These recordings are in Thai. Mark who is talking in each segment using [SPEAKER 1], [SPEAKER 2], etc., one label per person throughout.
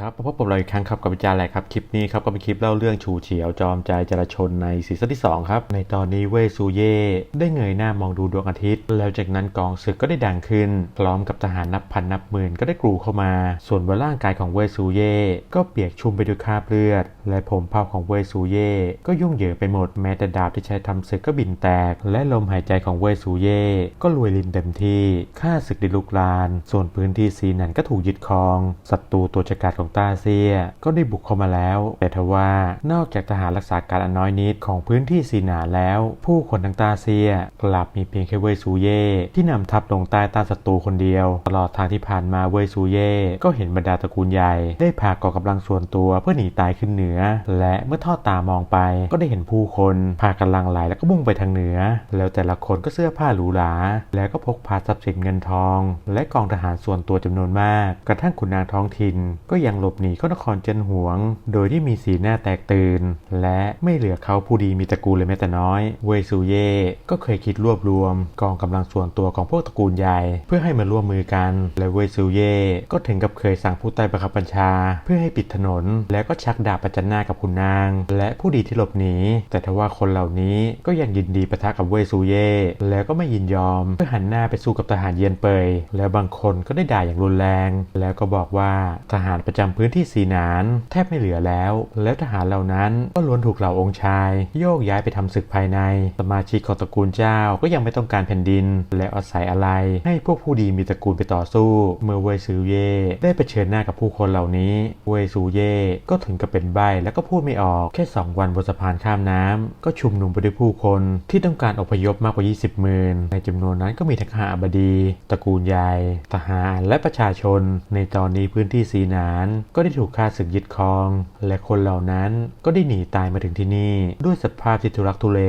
[SPEAKER 1] ครับพบกับเราอีกครั้งครับกับวิจารณ์แหละครับ คลิปนี้ครับก็เป็นคลิปเล่าเรื่องชูเฉียวจอมใจจราชนในซีซั่นที่ 2 ครับ ในตอนนี้เวซูเย่ได้เงยหน้ามองดูดวงอาทิตย์ แล้วจากนั้นกองศึกก็ได้ดังขึ้น พร้อมกับทหารนับพันนับหมื่นก็ได้กรูเข้ามา ส่วนบนร่างกายของเวซูเย่ก็เปียกชุ่มไปด้วยคราบเลือด และผมเผาของเวซูเย่ก็ยุ่งเหยิงไปหมดแม้แต่ดาบที่ใช้ทำศึกก็บินแตก และลมหายใจของเวซูเย่ก็รวยลินเต็มที่ข้าศึกได้ลุกลาน ส่วนพื้นที่ซีนันก็ถูกยึดครองศัตรูตัวฉกาจของตาเซีย ก็ได้บุกเข้ามาแล้ว แต่ทว่านอกจากทหารรักษาการอันน้อยนิดของพื้นที่ซีนาแล้ว ผู้คนทั้งตาเซีย กลับมีเพียงแค่เวยซูเย่ที่นำทัพลงใต้ต้านศัตรูคนเดียว ตลอดทางที่ผ่านมาเวยซูเย่ก็เห็นบรรดาตระกูลใหญ่ ได้พากองกำลังส่วนตัวเพื่อหนีตายขึ้นเหนือ และเมื่อทอดตามองไป ก็ได้เห็นผู้คนพากำลังไหลแล้วก็มุ่งไปทางเหนือ แล้วแต่ละคนก็เสื้อผ้าหรูหราแล้วก็พกพาทรัพย์สินเงินทอง และกองทหารส่วนตัวจำนวนมาก กระทั่งขุนนางท้องถิ่นก็ยังหลบหนีเข้านครเจินหวง โดยที่มีสีหน้าแตกตื่น และไม่เหลือเขาผู้ดีมีตระกูลเลยแม้แต่น้อย เวยซูเย่ก็เคยคิดรวบรวม กองกำลังส่วนตัวของพวกตระกูลใหญ่ เพื่อให้มาร่วมมือกัน และเวยซูเย่ก็ถึงกับเคยสั่งผู้ใต้บังคับบัญชา เพื่อให้ปิดถนน แล้วก็ชักดาบประจันหน้ากับขุนนาง และผู้ดีที่หลบหนีแต่ทว่าคนเหล่านี้ก็ยังยินดีประทะกับเวยซูเย่แล้วก็ไม่ยินยอม เพื่อหันหน้าไปสู้กับทหารเยียนเปยแล้วบางคนก็ได้ด่าอย่างรุนแรง แล้วก็บอกว่าทหารประจำพื้นที่สีนาน แทบไม่เหลือแล้ว แล้วทหารเหล่านั้นก็ล้วนถูกเหล่าองค์ชาย โยกย้ายไปทำศึกภายใน สมาชิกของตระกูลเจ้าก็ยังไม่ต้องการแผ่นดิน และอาศัยอะไร ให้พวกผู้ดีมีตระกูลไปต่อสู้ เมื่อเวยซือเย่ได้ไปเชิญหน้ากับผู้คนเหล่านี้ เวยซูเย่ก็ถึงกับเป็นใบแล้วก็พูดไม่ออกแค่ 2 วันบนสะพานข้ามน้ำก็ชุมนุมไปด้วยผู้คนที่ต้องการอพยพมากกว่า 20หมื่นในจำนวนนั้นก็มีทั้งข้าบดี ตระกูลใหญ่ทหารและประชาชน ในตอนนี้พื้นที่สีนานก็ได้ถูกฆ่าศึกยึดครอง และคนเหล่านั้นก็ได้หนีตายมาถึงที่นี่ ด้วยสภาพที่ทุรักทุเล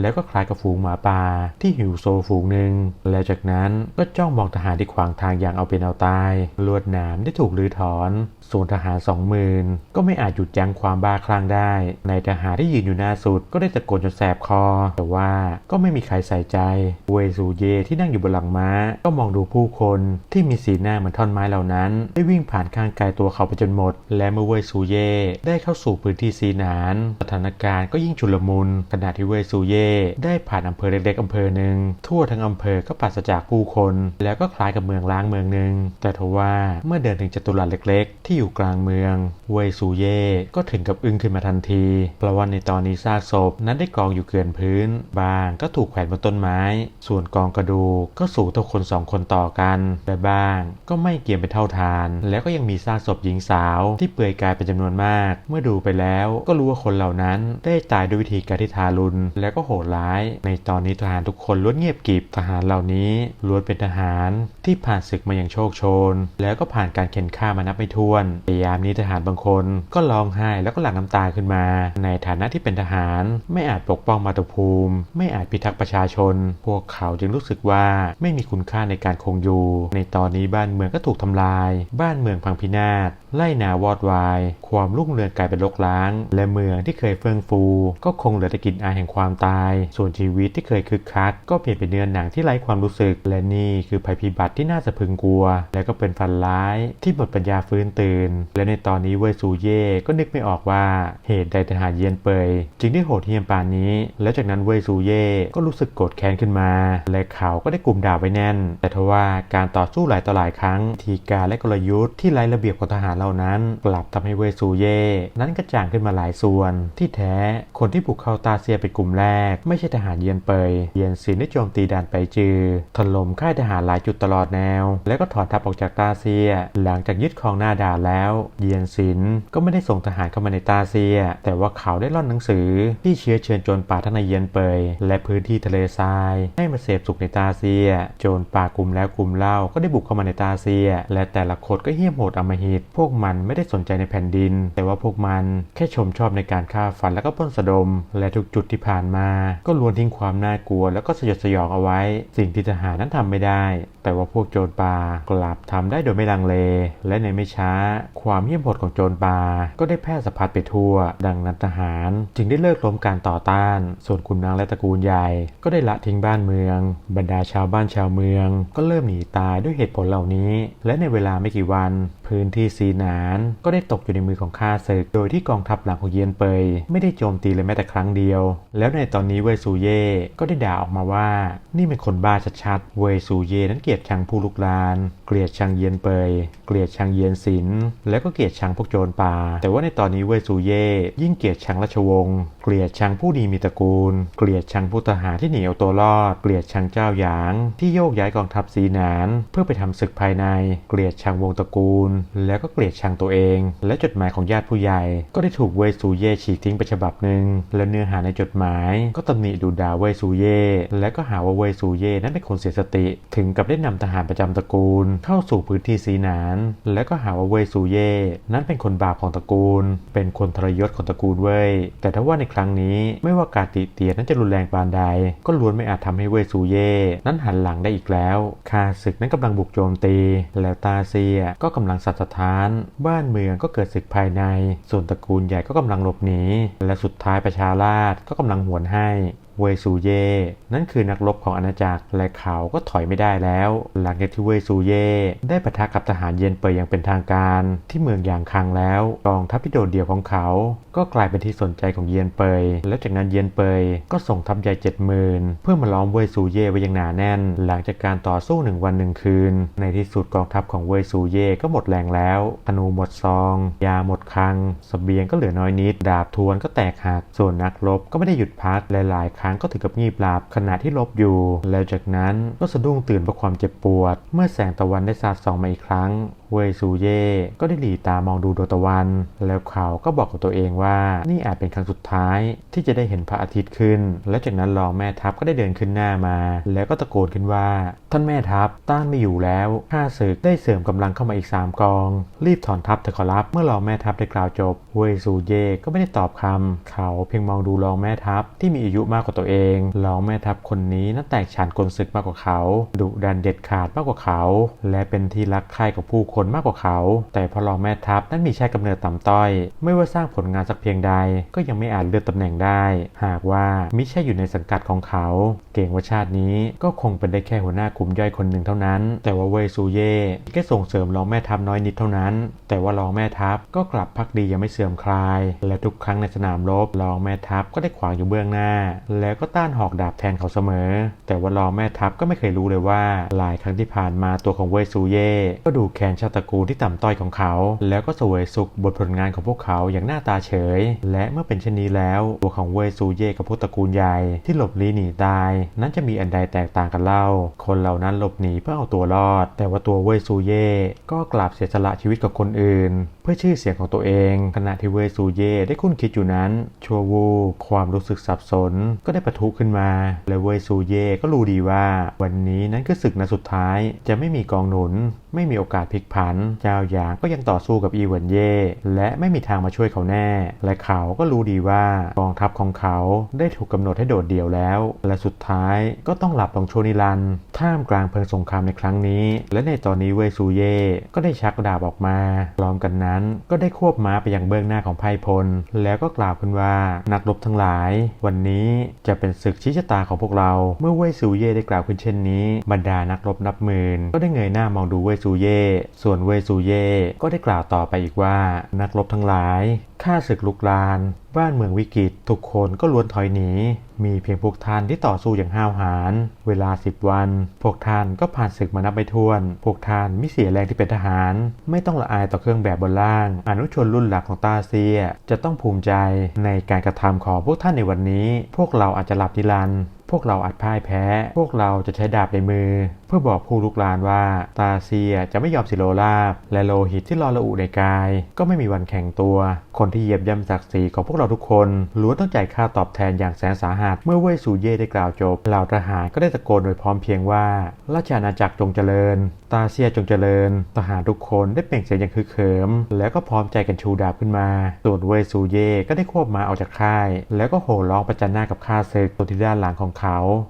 [SPEAKER 1] แล้วก็คล้ายกับฝูงหมาป่าที่หิวโซฝูงหนึ่ง และจากนั้นก็จ้องมองทหารที่ขวางทางอย่างเอาเป็นเอาตาย ลวดหนามได้ถูกรื้อถอน ส่วนทหารสองหมื่นก็ไม่อาจหยุดยั้งความบ้าคลั่งได้ ในทหารที่ยืนอยู่หน้าสุดก็ได้ตะโกนจนแสบคอ แต่ว่าก็ไม่มีใครใส่ใจ เวซูเยที่นั่งอยู่บนหลังม้า ก็มองดูผู้คนที่มีสีหน้าเหมือนท่อนไม้เหล่านั้น ได้วิ่งผ่านข้างกายตัวเขาไปจนหมด และเมื่อเวซูเย่ได้เข้าสู่พื้นที่สีนาน สถานการณ์ก็ยิ่งชุลมุนขณะที่เวซูเย่ได้ผ่านอำเภอเล็กๆอำเภอหนึ่งทั่วทั้งอำเภอก็ปราศจากผู้คน แล้วก็คล้ายกับเมืองล้างเมืองหนึ่งแต่ทว่าเมื่อเดินถึงจัตุรัสเล็ก ๆ ที่อยู่กลางเมืองเวซูเย่ก็ถึงกับอึ้งขึ้นมาทันทีเพราะว่าในตอนนี้ซากศพนั้นได้กองอยู่เกลื่อนพื้น บางก็ถูกแขวนบนต้นไม้ ส่วนกองกระดูกก็สูงเท่าคนสองคนต่อกันแต่บางก็ไม่เกี่ยมเป็นเท่าทาน แล้วก็ยังมีซากศพหญิงญิงสาวที่เปลือยกายเป็นจำนวนมาก เมื่อดูไปแล้วก็รู้ว่าคนเหล่านั้นได้ตายด้วยวิธีการที่ทารุณและก็โหดร้าย ในตอนนี้ทหารทุกคนล้วนเงียบกริบทหารเหล่านี้ล้วนเป็นทหารที่ผ่านศึกมาอย่างโชคโชน แล้วก็ผ่านการเข็นฆ่ามานับไม่ถ้วนในยามนี้ทหารบางคนก็ร้องไห้แล้วก็หลั่งน้ำตาขึ้นมา ในฐานะที่เป็นทหาร ไม่อาจปกป้องมาตุภูมิ ไม่อาจพิทักษ์ประชาชน พวกเขาจึงรู้สึกว่าไม่มีคุณค่าในการคงอยู่ ในตอนนี้บ้านเมืองก็ถูกทำลาย บ้านเมืองพังพินาศ ไล่นาวอดวาย ความรุ่งเรืองกลายเป็นโรคล้าง และเมืองที่เคยเฟื่องฟู ก็คงเหลือแต่กลิ่นอายแห่งความตาย ส่วนชีวิตที่เคยคึกคัก ก็เปลี่ยนเป็นเนื้อหนังที่ไร้ความรู้สึก และนี่คือภัยพิบัติที่น่าสะพรึงกลัว และก็เป็นฝันร้ายที่หมดปัญญาฟื้นตื่น และในตอนนี้เวซูเย่ก็นึกไม่ออกว่าเหตุใดทหารเยียนเปยจึงได้โหดเหี้ยมปานนี้ แล้วจากนั้นเวซูเย่ก็รู้สึกโกรธแค้นขึ้นมา และเขาก็ได้กลุ่มดาบไว้แน่น แต่ทว่าการต่อสู้หลายต่อหลายครั้งทีการและกลยุทธ์ที่ไร้ระเบียบของทหารเหล่านั้นกลับทำให้เวซูเย่นั้นกระจ่างขึ้นมาหลายส่วน ที่แท้คนที่บุกเข้าตาเซียเป็นกลุ่มแรก ไม่ใช่ทหารเยียนเปย เยียนซินได้โจมตีด่านไปจือถล่มค่ายทหารหลายจุดตลอดแนว แล้วก็ถอนทัพออกจากตาเซีย หลังจากยึดครองหน้าด่านแล้ว เยียนซินก็ไม่ได้ส่งทหารเข้ามาในตาเซีย แต่ว่าเขาได้ล่อนหนังสือ ที่เชื้อเชิญโจรป่าทั้งในเยียนเปย และพื้นที่ทะเลทราย ให้มาเสพสุขในตาเซีย โจรป่ากลุ่มแล้วกลุ่มเล่าก็ได้บุกเข้ามาในตาเซีย และแต่ละคนก็เหี้ยมโหดอำมหิตพวกมันไม่ได้สนใจในแผ่นดิน แต่ว่าพวกมันแค่ชมชอบในการฆ่าฟันแล้วก็ปล้นสะดม และทุกจุดที่ผ่านมา ก็ล้วนทิ้งความน่ากลัว แล้วก็สยดสยองเอาไว้ สิ่งที่ทหารนั้นทำไม่ได้ แต่ว่าพวกโจรป่ากลับทำได้โดยไม่ลังเล และในไม่ช้า ความเหี้ยมโหดของโจรป่าก็ได้แพร่สะพัดไปทั่ว ดังนั้นทหาร จึงได้เลิกล้มการต่อต้าน ส่วนขุนนางและตระกูลใหญ่ ก็ได้ละทิ้งบ้านเมือง บรรดาชาวบ้านชาวเมือง ก็เริ่มหนีตายด้วยเหตุผลเหล่านี้ และในเวลาไม่กี่วัน พื้นที่ซีนาน ก็ได้ตกอยู่ในมือของข้าศึก โดยที่กองทัพหลังของเยียนเปย ไม่ได้โจมตีเลยแม้แต่ครั้งเดียว แล้วในตอนนี้เวยซูเย่ก็ได้ด่าออกมาว่า นี่เป็นคนบ้าชัดๆ เวยซูเย่นั้นเกลียดชังผู้ลุกลานเกลียดชังเยียนเปย เกลียดชังเยียนศิลป์แล้วก็เกลียดชังพวกโจรป่า แต่ว่าในตอนนี้เวยซูเย่ยิ่งเกลียดชังราชวงศ์เกลียดชังผู้ดีมีตระกูล เกลียดชังผู้ทหารที่หนีเอาตัวรอด เกลียดชังเจ้าหยาง ที่โยกย้ายกองทัพสีหนาน เพื่อไปทำศึกภายใน เกลียดชังวงตระกูล แล้วก็เกลียดชังตัวเอง และจดหมายของญาติผู้ใหญ่ ก็ได้ถูกเวยซูเย่ฉีกทิ้งไปฉบับหนึ่งและเนื้อหาในจดหมาย ก็ตำหนิดูด่าเวยซูเย่และก็หาว่าเวยซูเย่นั้นเป็นคนเสียสติ ถึงกับได้นำทหารประจำตระกูลเข้าสู่พื้นที่สีนาน และก็หาว่าเวยซูเย่นั้นเป็นคนบาปของตระกูล เป็นคนทรยศของตระกูลเว่ยแต่ถ้าว่าในครั้งนี้ไม่ว่าการติเตียนนั้นจะรุนแรงปานใด ก็ล้วนไม่อาจทำให้เวยซูเย่นั้นหันหลังได้อีกแล้วข้าศึกนั้นกำลังบุกโจมตี แล้วตาเซียก็กำลังสัตว์สถาน บ้านเมืองก็เกิดศึกภายใน ส่วนตระกูลใหญ่ก็กำลังหลบหนีและสุดท้ายประชาราษฎร์ก็กำลังหวนให้ เวซูเย่ นั่นคือนักรบของอาณาจักรและเขาก็ถอยไม่ได้แล้ว หลังจากที่เวซูเย่ได้ปะทะกับทหารเย็นเปยอย่างเป็นทางการ ที่เมืองยางคังแล้วกองทัพที่โดดเดี่ยวของเขา ก็กลายเป็นที่สนใจของเยียนเปย แล้วจากนั้นเยียนเปยก็ส่งทัพใหญ่เจ็ดหมื่นเพื่อมาล้อมเวซูเย่ไว้อย่างหนาแน่น หลังจากการต่อสู้หนึ่งวันหนึ่งคืน ในที่สุดกองทัพของเวซูเย่ก็หมดแรงแล้วธนูหมดซอง ยาหมดคังสเสบียงก็เหลือน้อยนิด ดาบทวนก็แตกหักส่วนนักรบก็ไม่ได้หยุดพักหลายๆครั้งก็ถึงกับงีบหลับขณะที่ลบอยู่ แล้วจากนั้นก็สะดุ้งตื่นเพราะความเจ็บปวด เมื่อแสงตะวันได้สาดส่องมาอีกครั้งเวยซูเย่ก็ได้หลีตามองดูดวงตะวัน แล้วเขาก็บอกกับตัวเองว่านี่อาจเป็นครั้งสุดท้ายที่จะได้เห็นพระอาทิตย์ขึ้น และจากนั้นรองแม่ทัพก็ได้เดินขึ้นหน้ามา แล้วก็ตะโกนขึ้นว่า ท่านแม่ทัพต้านไม่อยู่แล้วข้าศึกได้เสริมกำลังเข้ามาอีกสามกอง รีบถอนทัพเถอะขอรับ เมื่อรองแม่ทัพได้กล่าวจบเวยซูเย่ก็ไม่ได้ตอบคำเขาเพียงมองดูรองแม่ทัพที่มีอายุมากกว่าตัวเองรองแม่ทัพคนนี้นั้นแตกฉานกลศึกมากกว่าเขาดุดันเด็ดขาดมากกว่าเขา และเป็นที่รักใคร่ของผู้คนมากกว่าเขา แต่พอรองแม่ทัพนั้นมีชาติกำเนิดต่ำต้อย ไม่ว่าสร้างผลงานสักเพียงใด ก็ยังไม่อาจเลือกตำแหน่งได้ หากว่ามิใช่อยู่ในสังกัดของเขา เก่งว่าชาตินี้ก็คงเป็นได้แค่หัวหน้ากลุ่มย่อยคนหนึ่งเท่านั้น แต่ว่าเวซูเย่แค่ส่งเสริมรองแม่ทัพน้อยนิดเท่านั้น แต่ว่ารองแม่ทัพก็กลับพักดียังไม่เสื่อมคลาย และทุกครั้งในสนามรบรองแม่ทัพก็ได้ขวางอยู่เบื้องหน้า แล้วก็ต้านหอกดาบแทนเขาเสมอ แต่ว่ารองแม่ทัพก็ไม่เคยรู้เลยว่าหลายครั้งที่ผ่านมาตัวของเวซูเย่ก็ดูแค้นชาติตระกูลที่ต่ำต้อยของเขา แล้วก็สวยสุขบทผลงานของพวกเขาอย่างหน้าตาเฉย และเมื่อเป็นเช่นนี้แล้วตัวของเวยซูเย่กับพวกตระกูลใหญ่ที่หลบลี้หนีตาย นั้นจะมีอันใดแตกต่างกันเล่า คนเหล่านั้นหลบหนีเพื่อเอาตัวรอด แต่ว่าตัวเวยซูเย่ก็กลับเสียสละชีวิตกับคนอื่น เพื่อชื่อเสียงของตัวเอง ขณะที่เวซูเย่ได้คุ้นคิดอยู่นั้น ชัววูความรู้สึกสับสนก็ได้ปะทุขึ้นมา และเวซูเย่ก็รู้ดีว่า วันนี้นั้นคือศึกนัดสุดท้ายจะไม่มีกองหนุน ไม่มีโอกาสพลิกผัน เจ้าหยางก็ยังต่อสู้กับอีเหวนเย่และไม่มีทางมาช่วยเขาแน่ และเขาก็รู้ดีว่ากองทัพของเขาได้ถูกกำหนดให้โดดเดี่ยวแล้ว และสุดท้ายก็ต้องหลับลงโชนิรัน ท่ามกลางเพลิงสงครามในครั้งนี้ และในตอนนี้เวซูเย่ก็ได้ชักดาบออกมาพร้อมกันนั้นก็ได้ควบม้าไปยังเบื้องหน้าของไพพล แล้วก็กล่าวขึ้นว่านักรบทั้งหลาย วันนี้จะเป็นศึกชี้ชะตาของพวกเรา เมื่อเวยซูเย่ได้กล่าวขึ้นเช่นนี้บรรดานักรบนับหมื่นก็ได้เงยหน้ามองดูเวยซูเย่ส่วนเวยซูเย่ก็ได้กล่าวต่อไปอีกว่านักรบทั้งหลายข้าศึกลุกลาน บ้านเมืองวิกฤตทุกคนก็ล้วนถอยหนี มีเพียงพวกท่านที่ต่อสู้อย่างห้าวหาญ เวลาสิบวัน พวกท่านก็ผ่านศึกมานับไม่ถ้วน พวกท่านไม่เสียแรงที่เป็นทหาร ไม่ต้องละอายต่อเครื่องแบบบนล่าง อนุชนรุ่นหลักของตาเซีย จะต้องภูมิใจในการกระทำของพวกท่านในวันนี้ พวกเราอาจจะหลับนิรันดร์ วกเราอาจพ่ายแพ้ พวกเราจะใช้ดาบในมือ เพื่อบอกผู้ลุกลานว่าตาเซียจะไม่ยอมสิโลราบ และโลหิตที่รอระอุในกาย ก็ไม่มีวันแข็งตัว คนที่เหยียบย่ำศักดิ์ศรีของพวกเราทุกคนล้วนต้องจ่ายค่าตอบแทนอย่างแสนสาหัส เมื่อเว่ยซูเย่ได้กล่าวจบเหล่าทหารก็ได้ตะโกนโดยพร้อมเพียงว่าราชอาณาจักรจงเจริญ ตาเซียจงเจริญ ทหารทุกคนได้เปล่งเสียงอย่างคือเขิม แล้วก็พร้อมใจกันชูดาบขึ้นมา ส่วนเว่ยซูเย่ก็ได้ควบมาออกจากค่าย แล้วก็โห่ร้องประจันหน้ากับข้าศึกตัวที่ด้านหลังของเขา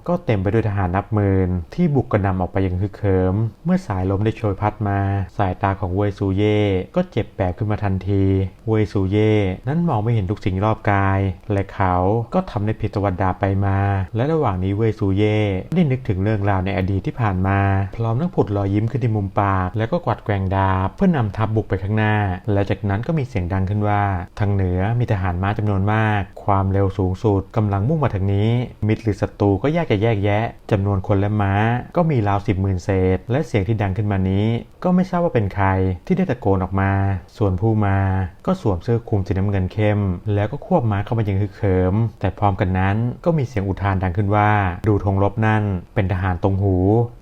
[SPEAKER 1] ก็เต็มไปด้วยทหารนับหมื่นที่บุกกระนำออกไปอย่างคือเขิม เมื่อสายลมได้โชยพัดมา สายตาของเวยซูเย่ก็เจ็บแปบขึ้นมาทันที เวยซูเย่นั้นมองไม่เห็นทุกสิ่งรอบกาย และเขาก็ทำในผิดตวัดดาไปมา และระหว่างนี้เวยซูเย่ได้นึกถึงเรื่องราวในอดีตที่ผ่านมา พร้อมทั้งผุดรอยยิ้มขึ้นที่มุมปาก แล้วก็กวัดแกว่งดาบเพื่อนำทัพบุกไปข้างหน้า และจากนั้นก็มีเสียงดังขึ้นว่า ทางเหนือมีทหารม้าจำนวนมาก ความเร็วสูงสุดกำลังมุ่งมาทางนี้ มิตรหรือศัตรูก็ยากจะแยกแยะจำนวนคนและม้า ก็มีราวสิบหมื่นเศษ และเสียงที่ดังขึ้นมานี้ ก็ไม่ทราบว่าเป็นใครที่ได้ตะโกนออกมา ส่วนผู้มา ก็สวมเสื้อคลุมสีน้ำเงินเข้ม แล้วก็ควบม้าเข้ามาย่างฮึกเหิม แต่พร้อมกันนั้นก็มีเสียงอุทานดังขึ้นว่า ดูธงรบนั่น เป็นทหารตรงหู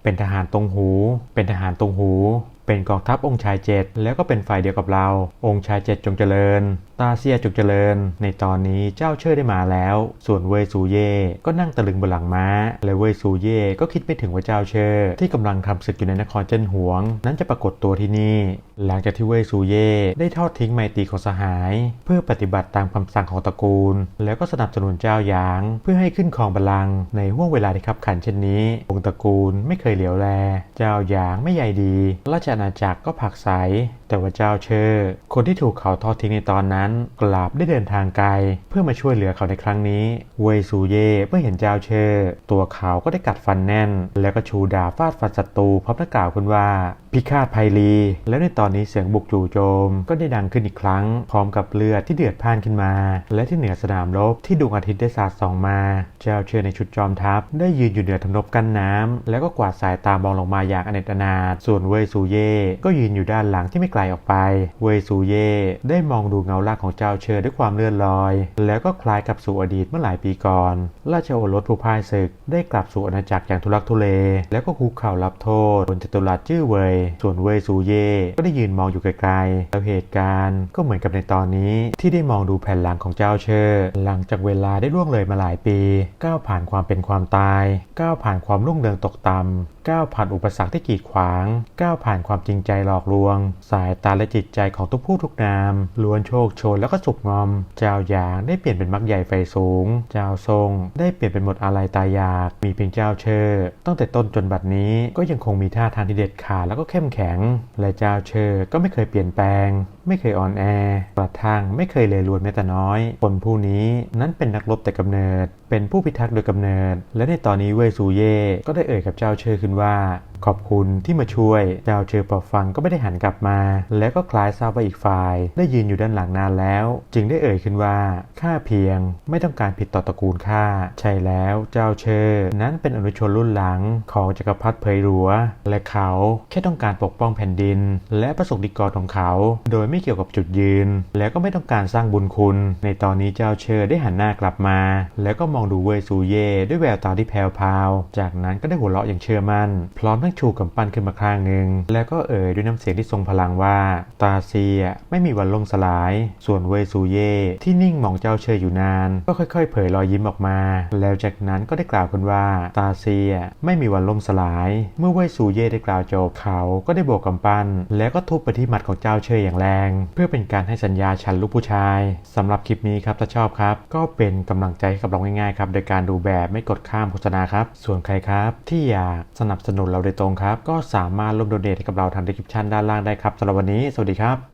[SPEAKER 1] เป็นทหารตรงหู เป็นทหารตรงหู เป็นกองทัพองค์ชายเจ็ดแล้วก็เป็นฝ่ายเดียวกับเรา องค์ชายเจ็ดจงเจริญ ตาเซียจงเจริญ ในตอนนี้เจ้าเชิดได้มาแล้ว ส่วนเวยซูเย่ก็นั่งตะลึงบนหลังม้า และเวยซูเย่ก็คิดไม่ถึงว่าเจ้าเชิดที่กำลังทำศึกอยู่ในนครเจิ้นหวง นั้นจะปรากฏตัวที่นี่ หลังจากที่เวยซูเย่ได้ทอดทิ้งไมตรีของสหาย เพื่อปฏิบัติตามคำสั่งของตระกูล แล้วก็สนับสนุนเจ้าหยาง เพื่อให้ขึ้นครองบัลลังก์ในห่วงเวลาที่ขับขันเช่นนี้องค์ตระกูลไม่เคยเหลียวแล เจ้าหยางไม่ใยดีราชอาณาจักรก็ผักใส แต่ว่าเจ้าเชอร์คนที่ถูกเขาทอดทิ้งในตอนนั้น กลับได้เดินทางไกล เพื่อมาช่วยเหลือเขาในครั้งนี้ เวซูเย่เมื่อเห็นเจ้าเชอร์ตัวเขาก็ได้กัดฟันแน่น แล้วก็ชูดาบฟาดฟันศัตรูพร้อมทั้งกล่าวขึ้นว่า พิฆาตภัยรีแล้วในตอนนี้เสียงบุกจู่โจม ก็ได้ดังขึ้นอีกครั้ง พร้อมกับเลือดที่เดือดพ่านขึ้นมา และที่เหนือสนามรบที่ดวงอาทิตย์ได้สาดส่องมาเจ้าเชอร์ในชุดจอมทัพ ได้ยืนอยู่เหนือทำนบกั้นน้ำแล้วก็กวาดสายตามองลงมาอย่างอเนจอนาถส่วนเวยซูเย่ก็ยืนอยู่ด้านหลังที่ไม่ไกลออกไป เวยซูเย่ได้มองดูเงาร่างของเจ้าเชอร์ด้วยความเลื่อนลอย แล้วก็คล้ายกับสู่อดีตเมื่อหลายปีก่อน ราชโอรสผู้พ่ายศึก ได้กลับสู่อาณาจักรอย่างทุลักทุเล แล้วก็คุกเข่ารับโทษบนจตุรัสชื่อเวยส่วนเวยซูเย่ก็ได้ยืนมองอยู่ไกลๆแล้วเหตุการณ์ก็เหมือนกับในตอนนี้ที่ได้มองดูแผ่นหลังของเจ้าเชอร์หลังจากเวลาได้ล่วงเลยมาหลายปี ก้าวผ่านความเป็นความตาย ก้าวผ่านความรุ่งเรืองตกต่ำ ก้าวผ่านอุปสรรคที่กีดขวาง ก้าวผ่านความจริงใจหลอกลวง สายตาและจิตใจของทุกผู้ทุกนามล้วนโชคชนแล้วก็สุกงอม เจ้าหยางได้เปลี่ยนเป็นมักใหญ่ไฟสูง เจ้าทรง ได้เปลี่ยนเป็นหมดอะไรตายอยาก มีเพียงเจ้าเชอร์ตั้งแต่ต้นจนบัดนี้ก็ยังคงมีท่าทางที่เด็ดขาดแล้วก็เข้มแข็ง และเจ้าเชอร์ก็ไม่เคยเปลี่ยนแปลง ไม่เคยอ่อนแอกระทั่งไม่เคยเลรวนแม้แต่น้อย คนผู้นี้นั้นเป็นนักรบแต่กำเนิด เป็นผู้พิทักษ์โดยกำเนิด และในตอนนี้เว่ยซูเย่ก็ได้เอ่ยกับเจ้าเชอร์ขึ้นว่า ขอบคุณที่มาช่วย เจ้าเชอพอฟังก็ไม่ได้หันกลับมา แล้วก็คล้ายทราบว่าอีกฝ่าย ได้ยืนอยู่ด้านหลังนานแล้ว จึงได้เอ่ยขึ้นว่าข้าเพียงไม่ต้องการผิดต่อตระกูลข้าใช่แล้วเจ้าเชอนั้นเป็นอนุชนรุ่นหลังของจักรพรรดิเผยหลัว และเขาแค่ต้องการปกป้องแผ่นดิน และประสบนิกรของเขา โดยไม่เกี่ยวกับจุดยืน แล้วก็ไม่ต้องการสร้างบุญคุณ ในตอนนี้เจ้าเชอได้หันหน้ากลับมา แล้วก็มองดูเวยซูเย่ด้วยแววตาที่แผ่วพาว จากนั้นก็ได้หัวเราะอย่างเชื่อมั่น พร้อมทั้งชูกำปั้นขึ้นมาข้างหนึ่ง แล้วก็เอ่ยด้วยน้ำเสียงที่ทรงพลังว่า ตาเซียไม่มีวันล่มสลาย ส่วนเวยซูเย่ที่นิ่งมองเจ้าเชออยู่นาน ก็ค่อย ๆ เผยรอยยิ้มออกมา แล้วจากนั้นก็ได้กล่าวขึ้นว่าตาเซียไม่มีวันล่มสลาย เมื่อเวยซูเย่ได้กล่าวจบเขาก็ได้โบกกำปั้น แล้วก็ทุบไปที่หมัดของเจ้าเชยอย่างแรงเพื่อเป็นการให้สัญญาฉันลูกผู้ชายสำหรับคลิปนี้ครับถ้าชอบครับ ก็เป็นกำลังใจให้กับเราง่ายๆครับโดยการดูแบบไม่กดข้ามโฆษณาครับ ส่วนใครครับ ที่อยากสนับสนุนเราโดยตรงครับ ก็สามารถร่วมโดเนทให้กับเราทางดีคริปชันด้านล่างได้ครับสำหรับวันนี้สวัสดีครับ